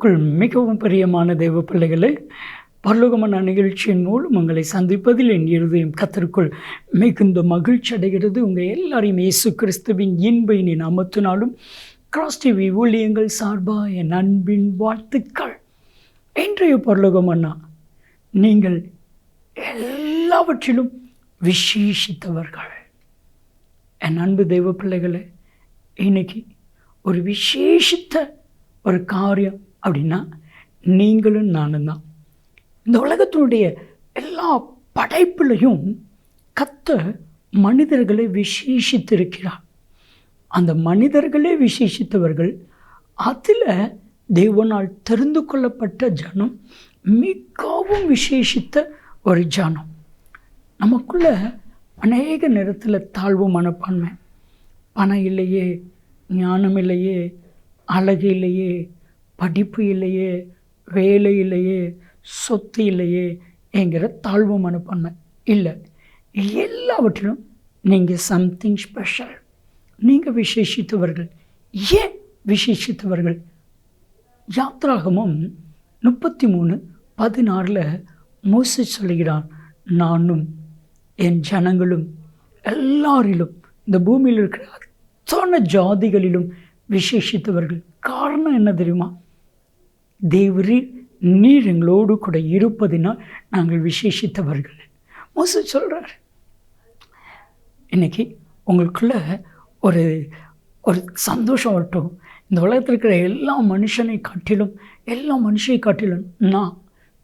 கிறிஸ்துக்குள் மிகவும் பிரியமான தெய்வ பிள்ளைகளே பரலோகமான நிகழ்ச்சியின் மூலம் உங்களை சந்திப்பதில் என் இருதயம் கத்திற்குள் மிகுந்த மகிழ்ச்சி அடைகிறது. உங்கள் எல்லாரையும் இயேசு கிறிஸ்துவின் இன்ப அமர்த்தினாலும் நாமத்தினாலும் கிராஸ் டிவி ஊழியங்கள் சார்பாக என் அன்பின் வாழ்த்துக்கள். இன்றைய பரலோகமன்னா நீங்கள் எல்லாவற்றிலும் விசேஷித்தவர்கள். என் அன்பு தெய்வ பிள்ளைகளை இன்னைக்கு ஒரு விசேஷித்த ஒரு காரியம் அப்படின்னா நீங்களும் நானும் தான். இந்த உலகத்தினுடைய எல்லா படைப்புலையும் கத்த மனிதர்களை விசேஷித்திருக்கிறார். அந்த மனிதர்களே விசேஷித்தவர்கள் அதில் தேவனால் தெரிந்து கொள்ளப்பட்ட ஜனம் மிகவும் விசேஷித்த ஒரு ஜனம். நமக்குள்ள அநேக நேரத்தில் தாழ்வு மனப்பான்மை. பணம் இல்லையே ஞானம் இல்லையே அழகு இல்லையே படிப்பு இல்லையே வேலை இல்லையே சொத்து இல்லையே என்கிற தாழ்வு மனப்பான்மை இல்லை. எல்லாவற்றிலும் நீங்கள் சம்திங் ஸ்பெஷல் நீங்கள் விசேஷித்தவர்கள். ஏன் விசேஷித்தவர்கள்? யாத்ராகமும் முப்பத்தி மூணு பதினாறில் மோசி சொல்கிறான் நானும் என் ஜனங்களும் எல்லாரிலும் இந்த பூமியில் இருக்கிற அத்தனை ஜாதிகளிலும் விசேஷித்தவர்கள். காரணம் என்ன தெரியுமா? தேவரீர் நீர் எங்களோடு கூட இருப்பதினால் நாங்கள் விசேஷித்தவர்கள். மோச சொல்கிறார் இன்னைக்கு உங்களுக்குள்ள ஒரு ஒரு சந்தோஷம் வரட்டும். இந்த உலகத்தில் இருக்கிற எல்லா மனுஷனை காட்டிலும் எல்லா மனுஷனை காட்டிலும் நான்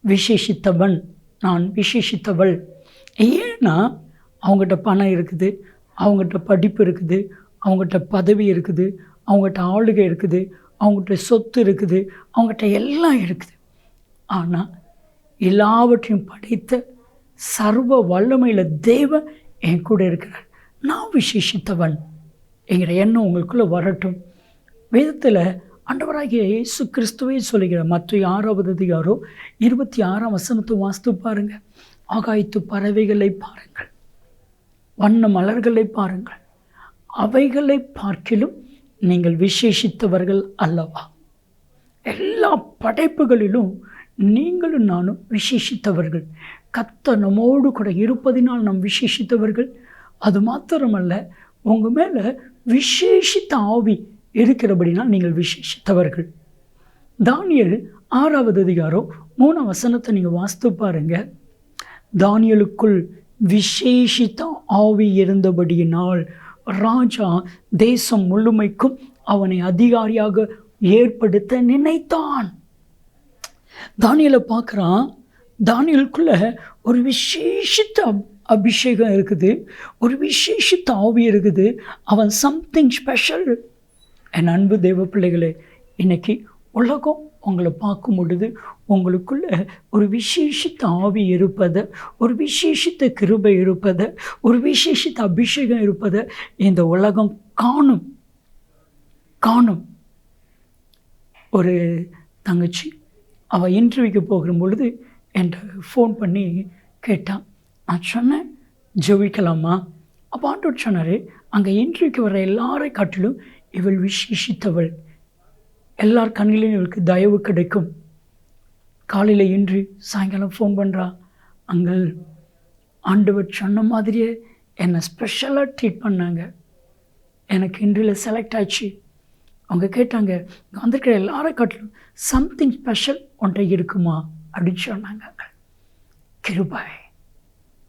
விசேஷித்தவன் நான் விசேஷித்தவள். ஏன்னா அவங்ககிட்ட பணம் இருக்குது அவங்ககிட்ட படிப்பு இருக்குது அவங்ககிட்ட பதவி இருக்குது அவங்ககிட்ட ஆளுகை இருக்குது அவங்ககிட்ட சொத்து இருக்குது அவங்ககிட்ட எல்லாம் இருக்குது. ஆனால் எல்லாவற்றையும் படைத்த சர்வ வல்லமையில் தேவன் என் கூட இருக்கிறார். நான் விசேஷித்தவன். என்கிற எண்ணம் உங்களுக்குள்ளே வரட்டும். வேதத்தில் அண்டவராகிய இயேசு கிறிஸ்துவே சொல்லுகிற மற்ற ஆறாவது அதிகாரம் இருபத்தி ஆறாம் வசனத்தை வாஸ்து பாருங்கள் ஆகாயத்து பறவைகளை பாருங்கள். வண்ண மலர்களை பாருங்கள். அவைகளை பார்க்கிலும் நீங்கள் விசேஷித்தவர்கள் அல்லவா? எல்லா படைப்புகளிலும் நீங்களும் நானும் விசேஷித்தவர்கள். கத்த நம்மோடு கூட இருப்பதினால் நாம் விசேஷித்தவர்கள். அது மாத்திரமல்ல உங்கள் மேலே விசேஷித்த ஆவி இருக்கிறபடினால் நீங்கள் விசேஷித்தவர்கள். தானியல் ஆறாவது அதிகாரம் மூணு வசனத்தை நீங்கள் வாஸ்து பாருங்க. தானியலுக்குள் விசேஷித்த ஆவி இருந்தபடியினால் ராஜா தேசம் முழுமைக்கும் அவனை அதிகாரியாக ஏற்படுத்த நினைத்தான். தானியலை பார்க்குறான். தானியலுக்குள்ள ஒரு விசேஷித்த அபிஷேகம் இருக்குது. ஒரு விசேஷித்த ஆவி இருக்குது. அவன் சம்திங் ஸ்பெஷல் என் அன்பு தெய்வ பிள்ளைகளே இன்னைக்கு உலகம் உங்களை பார்க்கும் பொழுது உங்களுக்குள்ள ஒரு விசேஷித்த ஆவி இருப்பதை ஒரு விசேஷித்த கிருபை இருப்பதை ஒரு விசேஷித்த அபிஷேகம் இருப்பதை இந்த உலகம் காணும் காணும். ஒரு தங்கச்சி அவள் இன்டர்வியூக்கு போகிற பொழுது என்கிட்ட ஃபோன் பண்ணி கேட்டான் நான் சொன்னேன் ஜெபிக்கலாமா? அப்போ ஆண்டோர் சொன்னார் அங்கே இன்டர்வியூக்கு வர எல்லாரை காட்டிலும் இவள் விசேஷித்தவள். எல்லார் கண்களிலும் இவளுக்கு தயவு கிடைக்கும். காலையில் இன்று சாயங்காலம் ஃபோன் பண்ணுறா அங்கள் ஆண்டவர் சொன்ன மாதிரியே என்னை ஸ்பெஷலாக ட்ரீட் பண்ணாங்க. எனக்கு இன்றில் செலக்ட் ஆச்சு அவங்க கேட்டாங்க இங்கே வந்திருக்கிற எல்லாரும் காட்டிலும் சம்திங் ஸ்பெஷல் ஒன்றை இருக்குமா? அப்படின்னு சொன்னாங்க கிருபாய்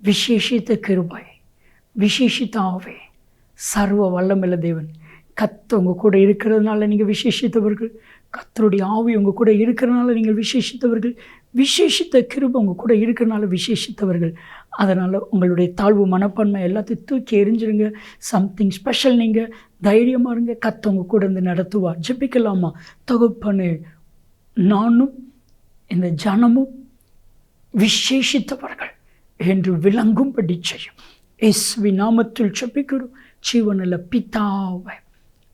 விசேஷித்த கிருபாய் விசேஷித்தாவே சர்வ வல்லமில்ல தேவன். கத்து உங்கள் கூட இருக்கிறதுனால நீங்கள் விசேஷித்தவர்கள். கத்தருடைய ஆவி உங்கள் கூட இருக்கிறனால நீங்கள் விசேஷித்தவர்கள். விசேஷித்த கிருப உங்கள் கூட இருக்கிறனால விசேஷித்தவர்கள். அதனால் உங்களுடைய தாழ்வு மனப்பான்மை எல்லாத்தையும் தூக்கி எரிஞ்சிருங்க சம்திங் ஸ்பெஷல் நீங்கள் தைரியமாக இருங்க. கத்தவங்க கூட இருந்து நடத்துவார். ஜெபிக்கலாமா? தொகுப்பனு நானும் இந்த ஜனமும் விசேஷித்தவர்கள் என்று விளங்கும்படி செய்யும். இஸ்வி நாமத்தில் செப்பிக்கிறோம் ஜீவனில் பிதாவை.